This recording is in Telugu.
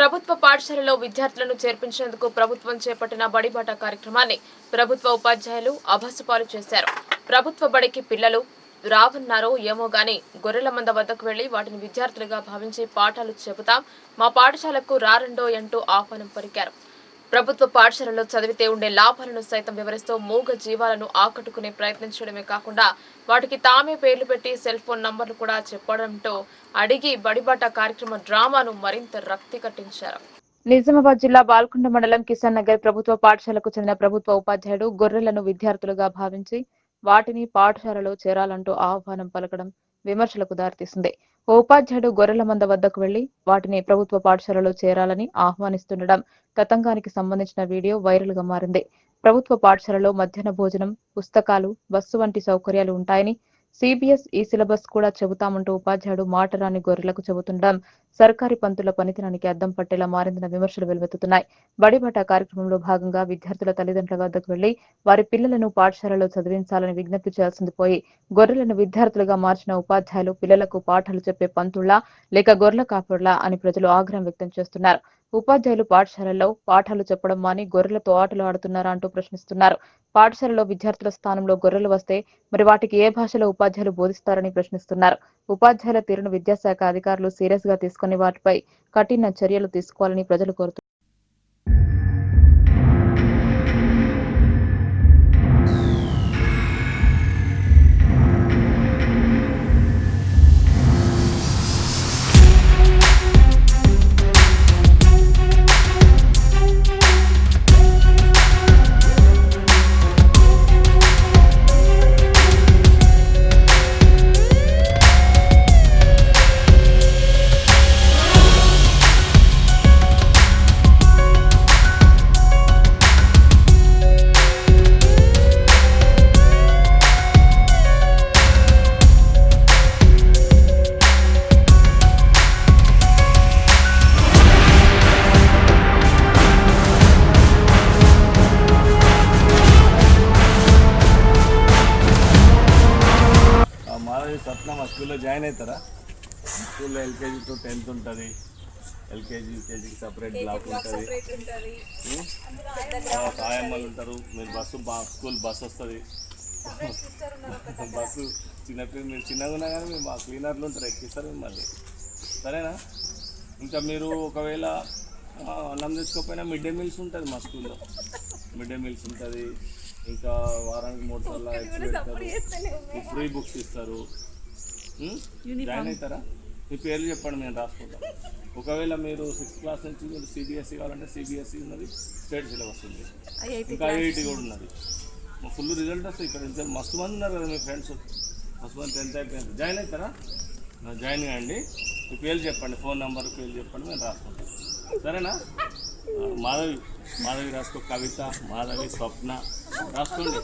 ప్రభుత్వ పాఠశాలలో విద్యార్థులను చేర్పించేందుకు ప్రభుత్వం చేపట్టిన బడిబాట కార్యక్రమాన్ని ప్రభుత్వ ఉపాధ్యాయులు అభాసుపాలు చేశారు. ప్రభుత్వ బడికి పిల్లలు రావన్నారో ఏమో గాని గొర్రెల మంద వద్దకు వెళ్ళి వాటిని విద్యార్థులుగా భావించి పాఠాలు చెబుతాం మా పాఠశాలకు రారండో అంటూ ఆహ్వానం పలికారు. ప్రభుత్వ పాఠశాలలో చదివితే ఉండే లాభాలను సైతం వివరిస్తూ మూగ జీవాలను ఆకట్టుకునే ప్రయత్నించడమే కాకుండా వాటికి తామే పేర్లు పెట్టి సెల్ ఫోన్ నంబర్లు కూడా చెప్పడంతో అడిగి బడిబాట కార్యక్రమ డ్రామాను మరింత రక్తి కట్టించారు. నిజామాబాద్ జిల్లా బాల్కొండ మండలం కిసాన్ నగర్ ప్రభుత్వ పాఠశాలకు చెందిన ప్రభుత్వ ఉపాధ్యాయుడు గొర్రెలను విద్యార్థులుగా భావించి వాటిని పాఠశాలలో చేరాలంటూ ఆహ్వానం పలకడం విమర్శలకు దారితీసింది. ఓ ఉపాధ్యాయుడు గొర్రెల మంద వద్దకు వెళ్ళి వాటిని ప్రభుత్వ పాఠశాలలో చేరాలని ఆహ్వానిస్తుండడం తతంగానికి సంబంధించిన వీడియో వైరల్గా మారింది. ప్రభుత్వ పాఠశాలలో మధ్యాహ్న భోజనం పుస్తకాలు బస్సు వంటి సౌకర్యాలు ఉంటాయని సిబిఎస్ ఈ సిలబస్ కూడా చెబుతామంటూ ఉపాధ్యాయుడు మాటరాని గొర్రెలకు చెబుతుండడం సర్కారీ పంతుల పనితనానికి అద్దం పట్టేలా మారిందన్న విమర్శలు వెలువెత్తుతున్నాయి. బడిబాట కార్యక్రమంలో భాగంగా విద్యార్థుల తల్లిదండ్రుల వద్దకు వెళ్ళి వారి పిల్లలను పాఠశాలలో చదివించాలని విజ్ఞప్తి చేయాల్సింది పోయి గొర్రెలను విద్యార్థులుగా మార్చిన ఉపాధ్యాయులు పిల్లలకు పాఠాలు చెప్పే పంతుల్లా లేక గొర్రెల కాపుడులా అని ప్రజలు ఆగ్రహం వ్యక్తం చేస్తున్నారు. ఉపాధ్యాయులు పాఠశాలలో పాఠాలు చెప్పడం మాని గొర్రెలతో ఆటలు ఆడుతున్నారా అంటూ ప్రశ్నిస్తున్నారు. పాఠశాలలో విద్యార్థుల స్థానంలో గొర్రెలు వస్తే మరి వాటికి ఏ భాషలో ఉపాధ్యాయులు బోధిస్తారని ప్రశ్నిస్తున్నారు. ఉపాధ్యాయుల తీరును విద్యాశాఖ అధికారులు సీరియస్గా తీసుకుని వాటిపై కఠిన చర్యలు తీసుకోవాలని ప్రజలు కోరుతున్నారు. సప్న మా స్కూల్లో జాయిన్ అవుతారా? స్కూల్లో ఎల్కేజీ టు టెన్త్ ఉంటుంది. ఎల్కేజీ యూకేజీకి సపరేట్ బ్లాక్ ఉంటుంది. ఆయమ్మలు ఉంటారు. మీరు బస్సు బా స్కూల్ బస్ వస్తుంది. బస్సు చిన్నపిల్లలు మీరు చిన్నగా ఉన్నా కానీ మీరు మా క్లీనర్లు ఉంటారు ఎక్కిస్తారు మిమ్మల్ని. సరేనా? ఇంకా మీరు ఒకవేళ అన్నం తెచ్చుకోకపోయినా మిడ్ డే మీల్స్ ఉంటుంది మా స్కూల్లో. మిడ్ డే మీల్స్ ఉంటుంది. ఇంకా వారానికి మూడు సార్లు ఫ్రీ బుక్స్ ఇస్తారు? జాయిన్ అవుతారా? మీ పేర్లు చెప్పండి మేము రాసుకుంటాం. ఒకవేళ మీరు సిక్స్త్ క్లాస్ నుంచి మీరు సిబిఎస్ఈ కావాలంటే సిబిఎస్ఈ ఉన్నది స్టేట్ సిలబస్ ఉంది. ఇంకా ఐఐటి కూడా ఉన్నది. మా ఫుల్ రిజల్ట్ వస్తుంది ఇక్కడ. నుంచి మస్తు మంది ఉన్నారు కదా మీ ఫ్రెండ్స్ మస్తు మంది టెన్త్ అయిపోయింది జాయిన్ అవుతారా? జాయిన్ కాండి మీ పేర్లు చెప్పండి ఫోన్ నెంబర్ పేర్లు చెప్పండి మేము రాసుకుంటాం. సరేనా? మాధవి. మాధవి రాసుకో. కవిత మాధవి స్వప్న. రాసుకోండి.